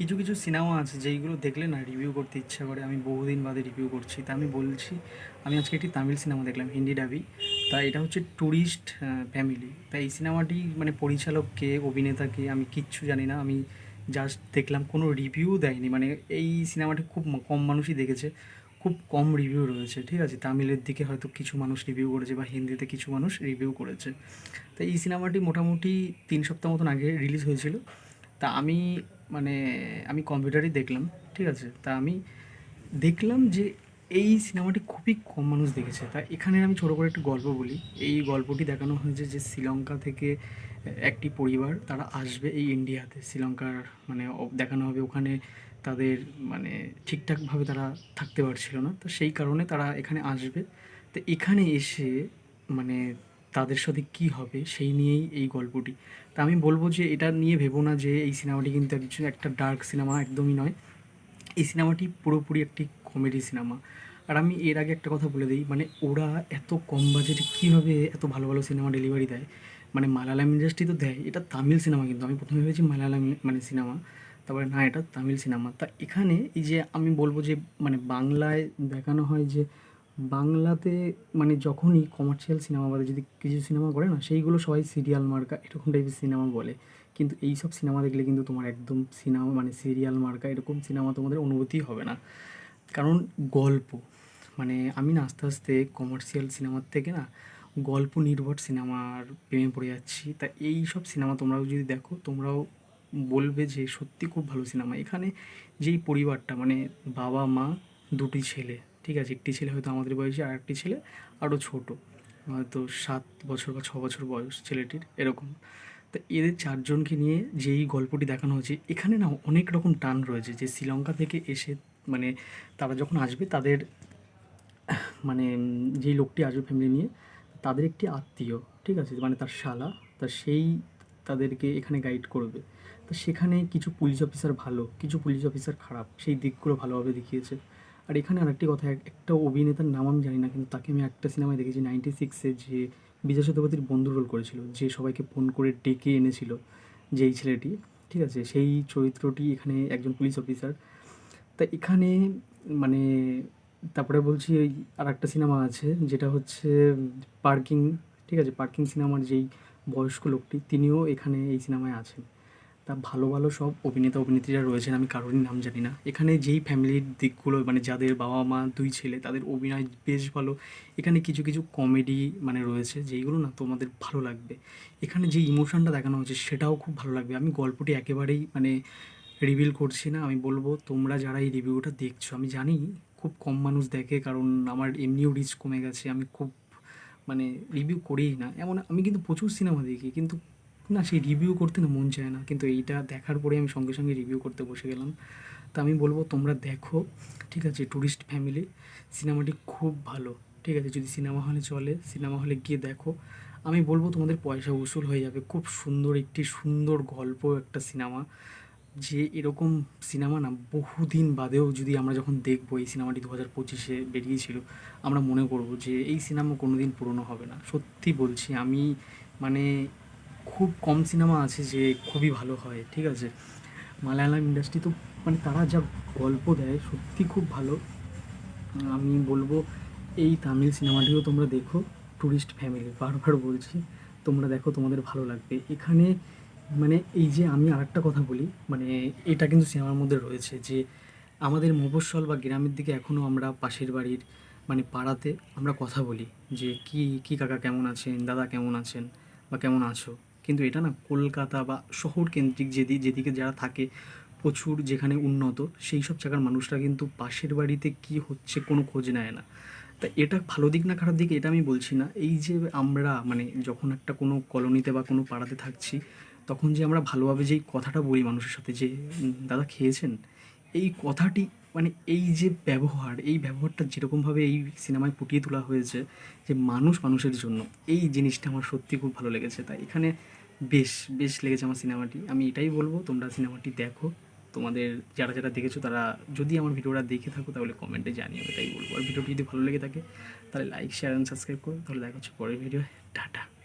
কিছু কিছু সিনেমা আছে যেইগুলো দেখলে না রিভিউ করতে ইচ্ছা করে। আমি বহুদিন বাদে রিভিউ করছি। তা আমি বলছি, আমি আজকে একটি তামিল সিনেমা দেখলাম, হিন্দি ডাবি তা এটা হচ্ছে ট্যুরিস্ট ফ্যামিলি তা এই সিনেমাটি মানে পরিচালক কে, অভিনেতা কে, আমি কিচ্ছু জানি না। আমি জাস্ট দেখলাম, কোনো রিভিউ দেয়নি। মানে এই সিনেমাটি খুব কম মানুষই দেখেছে। খুব কম রিভিউ রয়েছে, ঠিক আছে? তামিলের দিকে হয়তো কিছু মানুষ রিভিউ করেছে বা হিন্দিতে কিছু মানুষ রিভিউ করেছে। তা এই সিনেমাটি মোটামুটি তিন সপ্তাহ মতন আগে রিলিজ হয়েছিল। তা আমি মানে আমি কম্পিউটারেই দেখলাম, ঠিক আছে? তা আমি দেখলাম যে এই সিনেমাটি খুবই কম মানুষ দেখেছে। তা এখানে আমি ছোটো করে একটু গল্প বলি। এই গল্পটি দেখানো হয়েছে যে শ্রীলঙ্কা থেকে একটি পরিবার, তারা আসবে এই ইন্ডিয়াতে। শ্রীলঙ্কার মানে দেখানো হবে ওখানে তাদের মানে ঠিকঠাকভাবে তারা থাকতে পারছিল না। তো সেই কারণে তারা এখানে আসবে। তো এখানে এসে মানে তাদের সাথে কি হবে সেই নিয়েই এই গল্পটি। তা আমি বলব যে এটা নিয়ে ভেবো না যে এই সিনেমাটি কিন্তু একজন একটা ডার্ক সিনেমা, একদমই নয়। এই সিনেমাটি পুরোপুরি একটি কমেডি সিনেমা। আর আমি এর আগে একটা কথা বলে দিই মানে ওরা এত কম বাজেটে কীভাবে এত ভালো ভালো সিনেমা ডেলিভারি দেয়? মানে মালায়ালাম ইন্ডাস্ট্রি তো দেয়, এটা তামিল সিনেমা কিন্তু। আমি প্রথমে ভেবেছি মালায়ালাম মানে সিনেমা, তারপরে না, এটা তামিল সিনেমা। তা এখানে এই যে আমি বলব যে মানে বাংলায় দেখানো হয় যে বাংলাতে মানে যখনই কমার্শিয়াল সিনেমা বলে যদি কিছু সিনেমা করে না, সেইগুলো সবাই সিরিয়াল মার্কা এরকম টাইপের সিনেমা বলে। কিন্তু এই সব সিনেমা দেখলে কিন্তু তোমার একদম সিনেমা মানে সিরিয়াল মার্কা এরকম সিনেমা তোমাদের অনুভূতি হবে না। কারণ গল্প মানে আমি না আস্তে আস্তে কমার্শিয়াল সিনেমার থেকে না গল্প নির্ভর সিনেমার প্রেমে পড়ে যাচ্ছি। তা এই সব সিনেমা তোমরাও যদি দেখো, তোমরাও বলবে যে সত্যি খুব ভালো সিনেমা এখানে যেই পরিবারটা মানে বাবা মা দুটি ছেলে ঠিক আছে, একটি ছেলে হয়তো আমাদের বয়সী আর একটি ছেলে আরও ছোটো। হয়তো সাত বছর বা ছ বছর বয়স ছেলেটির, এরকম। তো এদের চারজনকে নিয়ে যেই গল্পটি দেখানো হয়েছে, এখানে না অনেক রকম টান রয়েছে যে শ্রীলঙ্কা থেকে এসে মানে তারা যখন আসবে, তাদের মানে যেই লোকটি আসবে ফ্যামিলি নিয়ে, তাদের একটি আত্মীয়, ঠিক আছে মানে তার শালা, তা সেই তাদেরকে এখানে গাইড করবে। তো সেখানে কিছু পুলিশ অফিসার ভালো, কিছু পুলিশ অফিসার খারাপ, সেই দিকগুলো ভালোভাবে দেখিয়েছে। আর এখানে আরেকটি কথা একটা অভিনেতার নাম আমি জানি না, কিন্তু তাকে আমি একটা সিনেমায় দেখেছি নাইনটি সিক্সে যে বিজয় সেতুপতির বন্ধু রোল করেছিল, যে সবাইকে ফোন করে ডেকে এনেছিল, যেই ছেলেটি, ঠিক আছে? সেই চরিত্রটি এখানে একজন পুলিশ অফিসার তা এখানে মানে তারপরে বলছি ওই আর একটা সিনেমা আছে, যেটা হচ্ছে পার্কিং, ঠিক আছে? পার্কিং সিনেমার যেই বয়স্ক লোকটি, তিনিও এখানে এই সিনেমায় আছেন। ভালো ভালো সব অভিনেতা, অভিনেত্রীরা রয়েছেন, আমি কারোরই নাম জানি না। এখানে যেই ফ্যামিলির দিকগুলো মানে যাদের বাবা মা দুই ছেলে, তাদের অভিনয় বেশ ভালো। এখানে কিছু কিছু কমেডি মানে রয়েছে, যেইগুলো না তোমাদের ভালো লাগবে। এখানে যে ইমোশনটা দেখানো হয়েছে সেটাও খুব ভালো লাগবে। আমি গল্পটি একেবারেই মানে রিভিল করছি না। আমি বলব, তোমরা যারা এই রিভিউটা দেখছ, আমি জানি খুব কম মানুষ দেখে, কারণ আমার এমনিও রিচ কমে গেছে। আমি খুব মানে রিভিউ করিই না। এমন, আমি কিন্তু প্রচুর সিনেমা দেখি, কিন্তু না, সেই রিভিউ করতে না মন চায় না। কিন্তু এইটা দেখার পরে আমি সঙ্গে সঙ্গে রিভিউ করতে বসে গেলাম। তা আমি বলব, তোমরা দেখো, ঠিক আছে ট্যুরিস্ট ফ্যামিলি সিনেমাটি খুব ভালো, ঠিক আছে, যদি সিনেমা হলে চলে সিনেমা হলে গিয়ে দেখো। আমি বলব, তোমাদের পয়সা উসুল হয়ে যাবে। খুব সুন্দর, একটি সুন্দর গল্প একটা সিনেমা যে এরকম সিনেমা না, বহুদিন বাদেও যদি আমরা যখন দেখব, এই সিনেমাটি দু হাজার পঁচিশে বেরিয়েছিল, আমরা মনে করব যে এই সিনেমা কোনো দিন পুরনো হবে না। সত্যি বলছি, আমি মানে খুব কম সিনেমা আছে যে খুবই ভালো হয়, ঠিক আছে? মালায়ালাম ইন্ডাস্ট্রি তো মানে তারা যা গল্প দেয় সত্যি খুব ভালো। আমি বলব এই তামিল সিনেমাটিও তোমরা দেখো ট্যুরিস্ট ফ্যামিলি বারবার বলছি, তোমরা দেখো, তোমাদের ভালো লাগবে। এখানে মানে এই যে আমি আরেকটা কথা বলি মানে এটা কিন্তু সিনেমার মধ্যে রয়েছে যে আমাদের মফস্বল বা গ্রামের দিকে এখনও আমরা পাশের বাড়ির মানে পাড়াতে আমরা কথা বলি যে কি কি কাকা কেমন আছেন, দাদা কেমন আছেন বা কেমন আছো? কিন্তু এটা না কলকাতা বা শহর কেন্দ্রিক যেদি, যেদিকে যারা থাকে, প্রচুর যেখানে উন্নত, সেই সব জায়গার মানুষরা কিন্তু পাশের বাড়িতে কি হচ্ছে কোনো খোঁজ নেয় না। তা এটা ভালো দিক না খারাপ দিক এটা আমি বলছি না। এই যে আমরা মানে যখন একটা কোনো কলোনিতে বা কোনো পাড়াতে থাকছি, তখন যে আমরা ভালোভাবে যেই কথাটা বলি মানুষের সাথে যে দাদা খেয়েছেন? এই কথাটি মানে এই যে ব্যবহার, এই ব্যবহারটা যেরকমভাবে এই সিনেমায় ফুটিয়ে তোলা হয়েছে, যে মানুষ মানুষের জন্য, এই জিনিসটা আমার সত্যি খুব ভালো লেগেছে। তাই এখানে বেশ বেশ লেগেছে আমার সিনেমাটি। আমি এটাই বলব, তোমরা সিনেমাটি দেখো। তোমাদের যারা যারা দেখেছ, তারা যদি আমার ভিডিওটা দেখে থাকো, তাহলে কমেন্টে জানিও এটাই বলব। আর ভিডিওটি যদি ভালো লেগে থাকে, তাহলে লাইক শেয়ার অ্যান্ড সাবস্ক্রাইব করো। তাহলে দেখা হচ্ছে পরের ভিডিও টাটা।